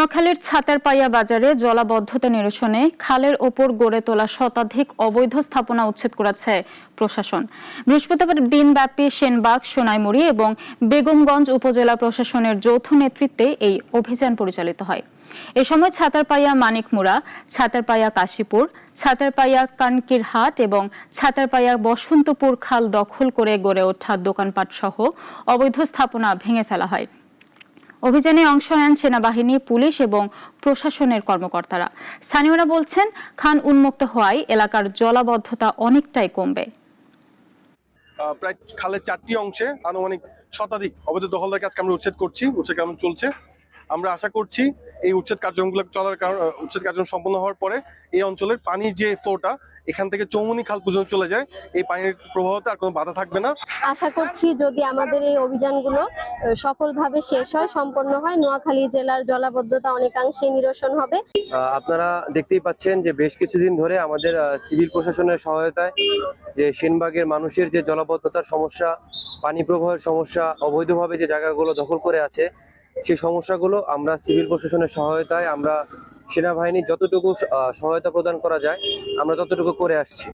নোয়াখালীর ছাতারপাইয়া বাজারে জলাবদ্ধতা নিরসনে খালের ওপর গড়ে তোলা শতাধিক অবৈধ স্থাপনা উচ্ছেদ করেছে প্রশাসন। বৃহস্পতিবার দিনব্যাপী সেনবাগ, সোনাইমুড়ি এবং বেগমগঞ্জ উপজেলা প্রশাসনের যৌথ নেতৃত্বে এই অভিযান পরিচালিত হয়। এ সময় ছাতারপাইয়া মানিকমুড়া, ছাতারপাইয়া কাশীপুর, ছাতারপাইয়া কানকিরহাট এবং ছাতারপাইয়া বসন্তপুর খাল দখল করে গড়ে ওঠা দোকানপাট সহ অবৈধ স্থাপনা ভেঙে ফেলা হয়। অভিযানে অংশ নেন সেনাবাহিনী, পুলিশ এবং প্রশাসনের কর্মকর্তারা। স্থানীয়রা বলছেন, খান উন্মুক্ত হওয়ায় এলাকার জলাবদ্ধতা অনেকটাই কমবে। প্রায় খালের চারটি অংশে আনুমানিক শতাধিক অবৈধ দখলদার কাজকে আমরা উচ্ছেদ করছি। উচ্ছেদ কেমন চলছে। আমরা আশা করছি এই উচ্ছেদ কার্যক্রমগুলো চলার কারণ উচ্ছেদ কার্যক্রম সম্পন্ন হওয়ার পরে এই অঞ্চলের পানির যে ফ্লোটা এখান থেকে চৌমনি খাল পর্যন্ত চলে যায় এই পানির প্রবাহতে আর কোনো বাধা থাকবে না। আশা করছি যদি আমাদের এই অভিযানগুলো সফলভাবে শেষ হয় সম্পন্ন হয় নোয়াখালী জেলার জলাবদ্ধতা অনেকাংশে নিরসন হবে। আহ, আপনারা দেখতেই পাচ্ছেন যে বেশ কিছুদিন ধরে আমাদের সিভিল প্রশাসনের সহায়তায় যে সেনবাগের মানুষের যে জলাবদ্ধতার সমস্যা পানি প্রবাহের সমস্যা অবৈধভাবে যে জায়গাগুলো দখল করে আছে সেই সমস্যাগুলো আমরা সিভিল প্রশাসনের সহায়তায়, আমরা সেনাবাহিনী যতটুকু সহায়তা প্রদান করা যায়, আমরা ততটুকু করে আসছি।